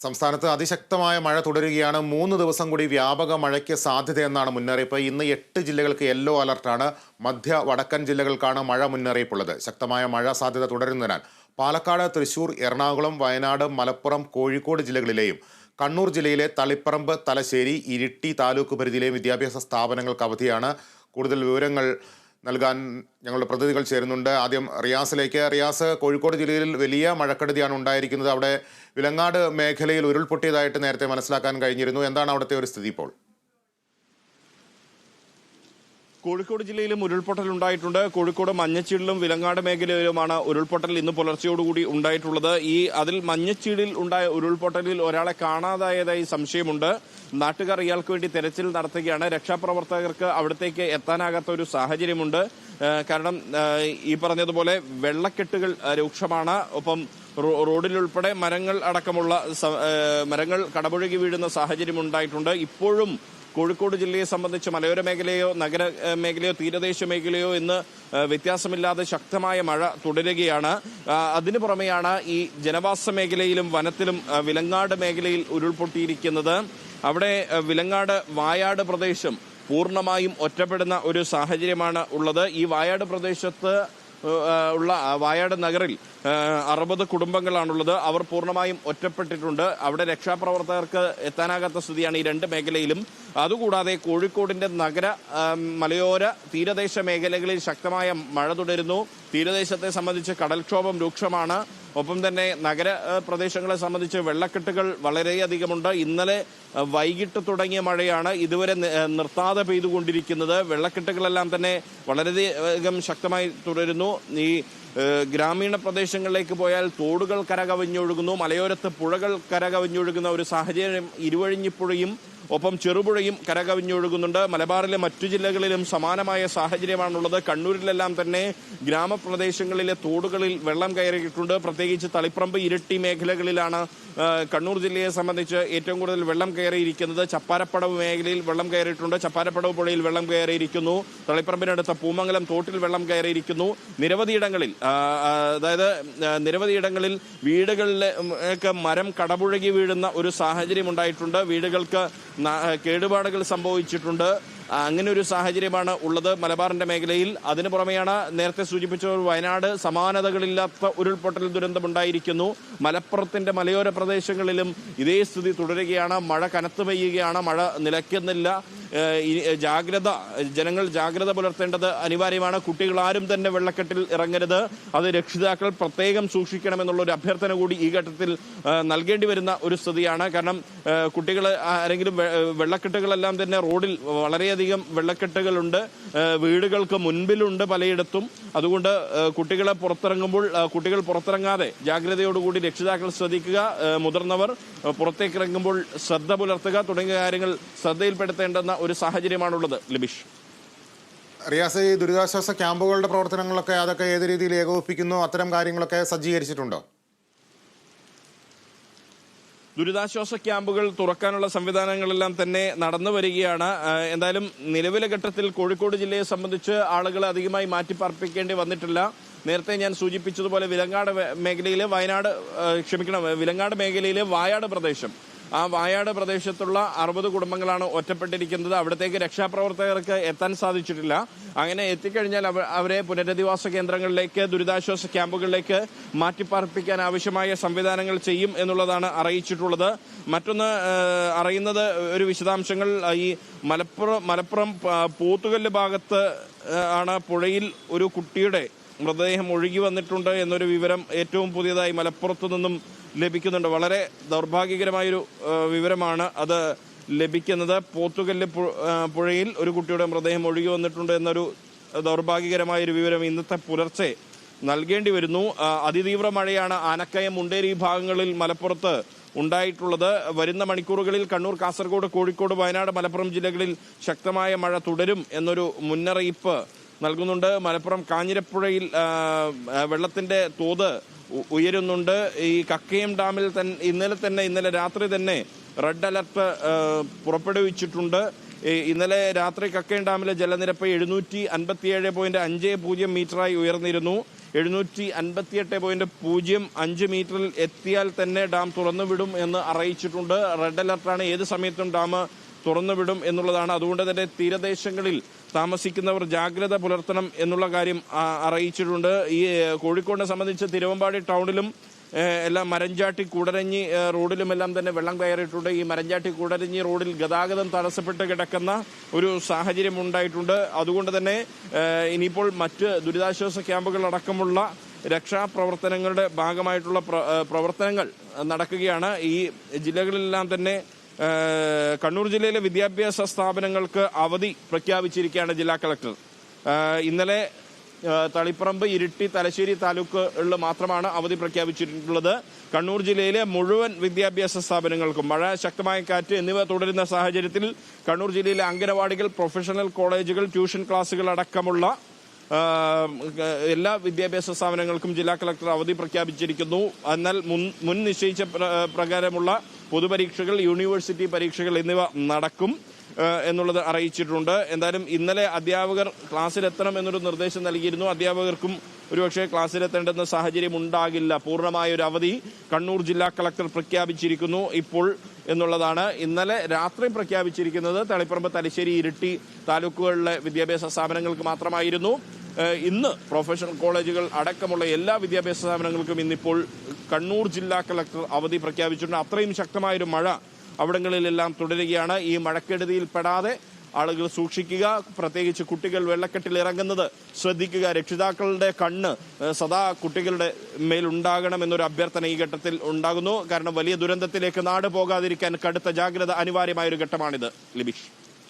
സംസ്ഥാനത്ത് അതിശക്തമായ മഴ തുടരുകയാണ്. മൂന്ന് ദിവസം കൂടി വ്യാപക മഴയ്ക്ക് സാധ്യതയെന്നാണ് മുന്നറിയിപ്പ്. ഇന്ന് എട്ട് ജില്ലകൾക്ക് യെല്ലോ അലർട്ടാണ്. മധ്യ വടക്കൻ ജില്ലകൾക്കാണ് മഴ മുന്നറിയിപ്പുള്ളത്. ശക്തമായ മഴ സാധ്യത തുടരുന്നതിനാൽ പാലക്കാട് തൃശൂർ എറണാകുളം വയനാട് മലപ്പുറം കോഴിക്കോട് ജില്ലകളിലെയും കണ്ണൂർ ജില്ലയിലെ തളിപ്പറമ്പ് തലശ്ശേരി ഇരിട്ടി താലൂക്ക് പരിധിയിലെയും വിദ്യാഭ്യാസ സ്ഥാപനങ്ങൾക്ക് അവധിയാണ്. കൂടുതൽ വിവരങ്ങൾ നൽകാൻ ഞങ്ങളുടെ പ്രതിനിധികൾ ചേരുന്നുണ്ട്. ആദ്യം റിയാസിലേക്ക്. റിയാസ് കോഴിക്കോട് ജില്ലയിൽ വലിയ മഴക്കെടുതിയാണ് ഉണ്ടായിരിക്കുന്നത്. അവിടെ വിലങ്ങാട് മേഖലയിൽ ഉരുൾപൊട്ടിയതായിട്ട് നേരത്തെ മനസ്സിലാക്കാൻ കഴിഞ്ഞിരുന്നു. എന്താണ് അവിടുത്തെ ഒരു സ്ഥിതി ഇപ്പോൾ? കോഴിക്കോട് ജില്ലയിലും ഉരുൾപൊട്ടൽ ഉണ്ടായിട്ടുണ്ട്. കോഴിക്കോട് മഞ്ഞച്ചീടിലും വിലങ്ങാട് മേഖലയിലുമാണ് ഉരുൾപൊട്ടൽ ഇന്ന് പുലർച്ചയോടുകൂടി ഉണ്ടായിട്ടുള്ളത്. ഈ അതിൽ മഞ്ഞച്ചീടിൽ ഉണ്ടായ ഉരുൾപൊട്ടലിൽ ഒരാളെ കാണാതായതായി സംശയമുണ്ട്. നാട്ടുകാർ ഇയാൾക്ക് വേണ്ടി തെരച്ചിൽ നടത്തുകയാണ്. രക്ഷാപ്രവർത്തകർക്ക് അവിടത്തേക്ക് എത്താനാകാത്ത ഒരു സാഹചര്യമുണ്ട്. കാരണം ഈ പറഞ്ഞതുപോലെ വെള്ളക്കെട്ടുകൾ രൂക്ഷമാണ്. ഒപ്പം റോഡിലുൾപ്പെടെ മരങ്ങൾ അടക്കമുള്ള മരങ്ങൾ കടപുഴകി വീഴുന്ന സാഹചര്യം ഉണ്ടായിട്ടുണ്ട് ഇപ്പോഴും കോഴിക്കോട് ജില്ലയെ സംബന്ധിച്ച് മലയോര മേഖലയോ നഗര മേഖലയോ തീരദേശ മേഖലയോ ഇന്ന് വ്യത്യാസമില്ലാതെ ശക്തമായ മഴ തുടരുകയാണ്. അതിനു പുറമെയാണ് ഈ ജനവാസ മേഖലയിലും വനത്തിലും വിലങ്ങാട് മേഖലയിൽ ഉരുൾപൊട്ടിയിരിക്കുന്നത്. അവിടെ വിലങ്ങാട് വായാട് പ്രദേശം പൂർണമായും ഒറ്റപ്പെടുന്ന ഒരു സാഹചര്യമാണ് ഉള്ളത്. ഈ വായാട് പ്രദേശത്ത് ഉള്ള വായാട് നഗറിൽ അറുപത് കുടുംബങ്ങളാണുള്ളത്. അവർ പൂർണമായും ഒറ്റപ്പെട്ടിട്ടുണ്ട്. അവിടെ രക്ഷാപ്രവർത്തകർക്ക് എത്താനാകാത്ത സ്ഥിതിയാണ് ഈ രണ്ട് മേഖലയിലും. അതുകൂടാതെ കോഴിക്കോടിന്റെ നഗര മലയോര തീരദേശ മേഖലകളിൽ ശക്തമായ മഴ തുടരുന്നു. തീരദേശത്തെ സംബന്ധിച്ച് കടൽക്ഷോഭം രൂക്ഷമാണ്. ഒപ്പം തന്നെ നഗര പ്രദേശങ്ങളെ സംബന്ധിച്ച് വെള്ളക്കെട്ടുകൾ വളരെയധികമുണ്ട്. ഇന്നലെ വൈകിട്ട് തുടങ്ങിയ മഴയാണ് ഇതുവരെ നിർത്താതെ പെയ്തുകൊണ്ടിരിക്കുന്നത്. വെള്ളക്കെട്ടുകളെല്ലാം തന്നെ വളരെയധികം ശക്തമായി തുടരുന്നു. ഈ ഗ്രാമീണ പ്രദേശങ്ങളിലേക്ക് പോയാൽ തോടുകൾ കരകവിഞ്ഞൊഴുകുന്നു. മലയോരത്ത് പുഴകൾ കരകവിഞ്ഞൊഴുകുന്ന ഒരു സാഹചര്യം ഇരുവഴിഞ്ഞിപ്പുഴയും ഒപ്പം ചെറുപുഴയും കരകവിഞ്ഞൊഴുകുന്നുണ്ട്. മലബാറിലെ മറ്റു ജില്ലകളിലും സമാനമായ സാഹചര്യമാണുള്ളത്. കണ്ണൂരിലെല്ലാം തന്നെ ഗ്രാമപ്രദേശങ്ങളിലെ തോടുകളിൽ വെള്ളം കയറിയിട്ടുണ്ട്. പ്രത്യേകിച്ച് തളിപ്പറമ്പ് ഇരട്ടി മേഖലകളിലാണ് കണ്ണൂർ ജില്ലയെ സംബന്ധിച്ച് ഏറ്റവും കൂടുതൽ വെള്ളം കയറിയിരിക്കുന്നത്. ചപ്പാരപ്പടവ് മേഖലയിൽ വെള്ളം കയറിയിട്ടുണ്ട്. ചപ്പാരപ്പടവ് പുഴയിൽ വെള്ളം കയറിയിരിക്കുന്നു. തളിപ്പറമ്പിനടുത്ത പൂമംഗലം തോട്ടിൽ വെള്ളം കയറിയിരിക്കുന്നു. നിരവധിയിടങ്ങളിൽ അതായത് നിരവധിയിടങ്ങളിൽ വീടുകളിലെ മരം കടപുഴകി വീഴുന്ന ഒരു സാഹചര്യം ഉണ്ടായിട്ടുണ്ട് വീടുകൾക്ക് കേടുപാടുകൾ സംഭവിച്ചിട്ടുണ്ട്. അങ്ങനെ ഒരു സാഹചര്യമാണ് ഉള്ളത് മലബാറിന്റെ മേഖലയിൽ. അതിനു പുറമെയാണ് നേരത്തെ സൂചിപ്പിച്ച വയനാട് സമാനതകളില്ലാത്ത ഉരുൾപൊട്ടൽ ദുരന്തമുണ്ടായിരിക്കുന്നു മലപ്പുറത്തിന്റെ മലയോര പ്രദേശങ്ങളിലും ഇതേ സ്ഥിതി തുടരുകയാണ്. മഴ കനത്തു പെയ്യുകയാണ്. മഴ നിലയ്ക്കുന്നില്ല. ജാഗ്രത ജനങ്ങൾ ജാഗ്രത പുലർത്തേണ്ടത് അനിവാര്യമാണ്. കുട്ടികൾ ആരും തന്നെ വെള്ളക്കെട്ടിൽ ഇറങ്ങരുത്. അത് രക്ഷിതാക്കൾ പ്രത്യേകം സൂക്ഷിക്കണമെന്നുള്ള ഒരു അഭ്യർത്ഥന കൂടി ഈ ഘട്ടത്തിൽ നൽകേണ്ടി വരുന്ന ഒരു സ്ഥിതിയാണ്. കാരണം കുട്ടികൾ ആരെങ്കിലും വെള്ളക്കെട്ടുകളെല്ലാം തന്നെ റോഡിൽ വളരെയധികം വെള്ളക്കെട്ടുകളുണ്ട്. വീടുകൾക്ക് മുൻപിലുണ്ട് പലയിടത്തും. അതുകൊണ്ട് കുട്ടികളെ പുറത്തിറങ്ങുമ്പോൾ കുട്ടികൾ പുറത്തിറങ്ങാതെ ജാഗ്രതയോടുകൂടി രക്ഷിതാക്കൾ ശ്രദ്ധിക്കുക മുതിർന്നവർ പുറത്തേക്ക് ഇറങ്ങുമ്പോൾ ശ്രദ്ധ പുലർത്തുക തുടങ്ങിയ കാര്യങ്ങൾ ശ്രദ്ധയിൽപ്പെടുത്തേണ്ടെന്ന ഒരു സാഹചര്യമാണുള്ളത്. ലിബിഷ്. റിയാസ് ഈ ദുരിതാശ്വാസ ക്യാമ്പുകളുടെ പ്രവർത്തനങ്ങളൊക്കെ അതൊക്കെ ഏത് രീതിയിൽ ഏകോപിപ്പിക്കുന്നു? അത്തരം കാര്യങ്ങളൊക്കെ സജ്ജീകരിച്ചിട്ടുണ്ടോ? ദുരിതാശ്വാസ ക്യാമ്പുകൾ തുറക്കാനുള്ള സംവിധാനങ്ങളെല്ലാം തന്നെ നടന്നു വരികയാണ്. എന്തായാലും നിലവിലെ ഘട്ടത്തിൽ കോഴിക്കോട് ജില്ലയെ സംബന്ധിച്ച് ആളുകളെ അധികമായി മാറ്റിപ്പാർപ്പിക്കേണ്ടി വന്നിട്ടില്ല. നേരത്തെ ഞാൻ സൂചിപ്പിച്ചതുപോലെ വിലങ്ങാട് മേഖലയിലെ വയനാട് ക്ഷമിക്കണം വിലങ്ങാട് മേഖലയിലെ വായാട് പ്രദേശം ആ വായാട് പ്രദേശത്തുള്ള അറുപത് കുടുംബങ്ങളാണ് ഒറ്റപ്പെട്ടിരിക്കുന്നത്. അവിടത്തേക്ക് രക്ഷാപ്രവർത്തകർക്ക് എത്താൻ സാധിച്ചിട്ടില്ല. അങ്ങനെ എത്തിക്കഴിഞ്ഞാൽ അവ- അവരെ പുനരധിവാസ കേന്ദ്രങ്ങളിലേക്ക് ദുരിതാശ്വാസ ക്യാമ്പുകളിലേക്ക് മാറ്റിപ്പാർപ്പിക്കാൻ ആവശ്യമായ സംവിധാനങ്ങൾ ചെയ്യും എന്നുള്ളതാണ് അറിയിച്ചിട്ടുള്ളത്. മറ്റൊന്ന് അറിയുന്നത് ഒരു വിശദാംശങ്ങൾ ഈ മലപ്പുറം മലപ്പുറം പോത്തുകല്ല് ഭാഗത്ത് ആണ് പുഴയിൽ ഒരു കുട്ടിയുടെ മൃതദേഹം ഒഴുകി വന്നിട്ടുണ്ട് എന്നൊരു വിവരം ഏറ്റവും പുതിയതായി മലപ്പുറത്തു നിന്നും ലഭിക്കുന്നുണ്ട്. വളരെ ദൗർഭാഗ്യകരമായൊരു വിവരമാണ് അത് ലഭിക്കുന്നത്. പോത്തുകല്ല് പുഴയിൽ ഒരു കുട്ടിയുടെ മൃതദേഹം ഒഴുകി വന്നിട്ടുണ്ട് എന്നൊരു ദൗർഭാഗ്യകരമായൊരു വിവരം ഇന്നത്തെ പുലർച്ചെ നൽകേണ്ടി വരുന്നു. അതിതീവ്ര മഴയാണ് ആനക്കയം മുണ്ടേരി ഭാഗങ്ങളിൽ മലപ്പുറത്ത് ഉണ്ടായിട്ടുള്ളത്. വരുന്ന മണിക്കൂറുകളിൽ കണ്ണൂർ കാസർഗോഡ് കോഴിക്കോട് വയനാട് മലപ്പുറം ജില്ലകളിൽ ശക്തമായ മഴ തുടരും എന്നൊരു മുന്നറിയിപ്പ് നൽകുന്നുണ്ട്. മലപ്പുറം കാഞ്ഞിരപ്പുഴയിൽ വെള്ളത്തിന്റെ തോത് ഉയരുന്നുണ്ട്. ഈ കക്കയം ഡാമിൽ തന്നെ ഇന്നലെ തന്നെ ഇന്നലെ രാത്രി തന്നെ റെഡ് അലർട്ട് പുറപ്പെടുവിച്ചിട്ടുണ്ട്. ഇന്നലെ രാത്രി കക്കയം ഡാമിലെ ജലനിരപ്പ് എഴുന്നൂറ്റി അൻപത്തിയേഴ് പോയിന്റ് അഞ്ച് പൂജ്യം മീറ്ററായി ഉയർന്നിരുന്നു. എഴുന്നൂറ്റി അൻപത്തിയെട്ട് പോയിന്റ് പൂജ്യം അഞ്ച് മീറ്ററിൽ എത്തിയാൽ തന്നെ ഡാം തുറന്നുവിടും എന്ന് അറിയിച്ചിട്ടുണ്ട്. റെഡ് അലർട്ടാണ് ഏത് സമയത്തും ഡാം തുറന്നുവിടും എന്നുള്ളതാണ്. അതുകൊണ്ട് തന്നെ തീരദേശങ്ങളിൽ താമസിക്കുന്നവർ ജാഗ്രത പുലർത്തണം എന്നുള്ള കാര്യം അറിയിച്ചിട്ടുണ്ട്. ഈ കോഴിക്കോടിനെ സംബന്ധിച്ച് തിരുവമ്പാടി ടൗണിലും എല്ലാം മരഞ്ചാട്ടി കൂടരഞ്ഞി റോഡിലുമെല്ലാം തന്നെ വെള്ളം കയറിയിട്ടുണ്ട്. ഈ മരഞ്ചാട്ടി കൂടരഞ്ഞി റോഡിൽ ഗതാഗതം തടസ്സപ്പെട്ട് കിടക്കുന്ന ഒരു സാഹചര്യം ഉണ്ടായിട്ടുണ്ട്. അതുകൊണ്ട് തന്നെ ഇനിയിപ്പോൾ മറ്റ് ദുരിതാശ്വാസ ക്യാമ്പുകൾ അടക്കമുള്ള രക്ഷാപ്രവർത്തനങ്ങളുടെ ഭാഗമായിട്ടുള്ള പ്രവർത്തനങ്ങൾ നടക്കുകയാണ്. ഈ ജില്ലകളിലെല്ലാം തന്നെ കണ്ണൂർ ജില്ലയിലെ വിദ്യാഭ്യാസ സ്ഥാപനങ്ങൾക്ക് അവധി പ്രഖ്യാപിച്ചിരിക്കുകയാണ് ജില്ലാ കളക്ടർ. ഇന്നലെ തളിപ്പറമ്പ് ഇരിട്ടി തലശ്ശേരി താലൂക്കുകളിൽ മാത്രമാണ് അവധി പ്രഖ്യാപിച്ചിട്ടുള്ളത്. കണ്ണൂർ ജില്ലയിലെ മുഴുവൻ വിദ്യാഭ്യാസ സ്ഥാപനങ്ങൾക്കും മഴ ശക്തമായ കാറ്റ് എന്നിവ തുടരുന്ന സാഹചര്യത്തിൽ കണ്ണൂർ ജില്ലയിലെ അംഗനവാടികൾ പ്രൊഫഷണൽ കോളേജുകൾ ട്യൂഷൻ ക്ലാസുകൾ അടക്കമുള്ള എല്ലാ വിദ്യാഭ്യാസ സ്ഥാപനങ്ങൾക്കും ജില്ലാ കളക്ടർ അവധി പ്രഖ്യാപിച്ചിരിക്കുന്നു. എന്നാൽ മുൻ മുൻ നിശ്ചയിച്ച പ്രകാരമുള്ള പൊതുപരീക്ഷകൾ യൂണിവേഴ്സിറ്റി പരീക്ഷകൾ എന്നിവ നടക്കും എന്നുള്ളത് അറിയിച്ചിട്ടുണ്ട്. എന്തായാലും ഇന്നലെ അധ്യാപകർ ക്ലാസ്സിലെത്തണം എന്നൊരു നിർദ്ദേശം നൽകിയിരുന്നു. അധ്യാപകർക്കും ഒരുപക്ഷെ ക്ലാസ്സിലെത്തേണ്ടുന്ന സാഹചര്യം ഉണ്ടാകില്ല പൂർണമായ ഒരു അവധി കണ്ണൂർ ജില്ലാ കളക്ടർ പ്രഖ്യാപിച്ചിരിക്കുന്നു ഇപ്പോൾ എന്നുള്ളതാണ്. ഇന്നലെ രാത്രി പ്രഖ്യാപിച്ചിരിക്കുന്നത് തളിപ്പറമ്പ് തലശ്ശേരി ഇരിട്ടി താലൂക്കുകളിലെ വിദ്യാഭ്യാസ സ്ഥാപനങ്ങൾക്ക് മാത്രമായിരുന്നു. ഇന്ന് പ്രൊഫഷണൽ കോളേജുകൾ അടക്കമുള്ള എല്ലാ വിദ്യാഭ്യാസ സ്ഥാപനങ്ങൾക്കും ഇന്നിപ്പോൾ കണ്ണൂർ ജില്ലാ കളക്ടർ അവധി പ്രഖ്യാപിച്ചിട്ടുണ്ട്. അത്രയും ശക്തമായൊരു മഴ അവിടങ്ങളിലെല്ലാം തുടരുകയാണ്. ഈ മഴക്കെടുതിയിൽ പെടാതെ ആളുകൾ സൂക്ഷിക്കുക. പ്രത്യേകിച്ച് കുട്ടികൾ വെള്ളക്കെട്ടിൽ ഇറങ്ങുന്നത് ശ്രദ്ധിക്കുക. രക്ഷിതാക്കളുടെ കണ്ണ് സദാ കുട്ടികളുടെ മേലുണ്ടാകണം എന്നൊരു അഭ്യർത്ഥന ഈ ഘട്ടത്തിൽ ഉണ്ടാകുന്നു. കാരണം വലിയ ദുരന്തത്തിലേക്ക് നാട് പോകാതിരിക്കാൻ കടുത്ത ജാഗ്രത അനിവാര്യമായ ഒരു ഘട്ടമാണിത്. ലിബിഷ്.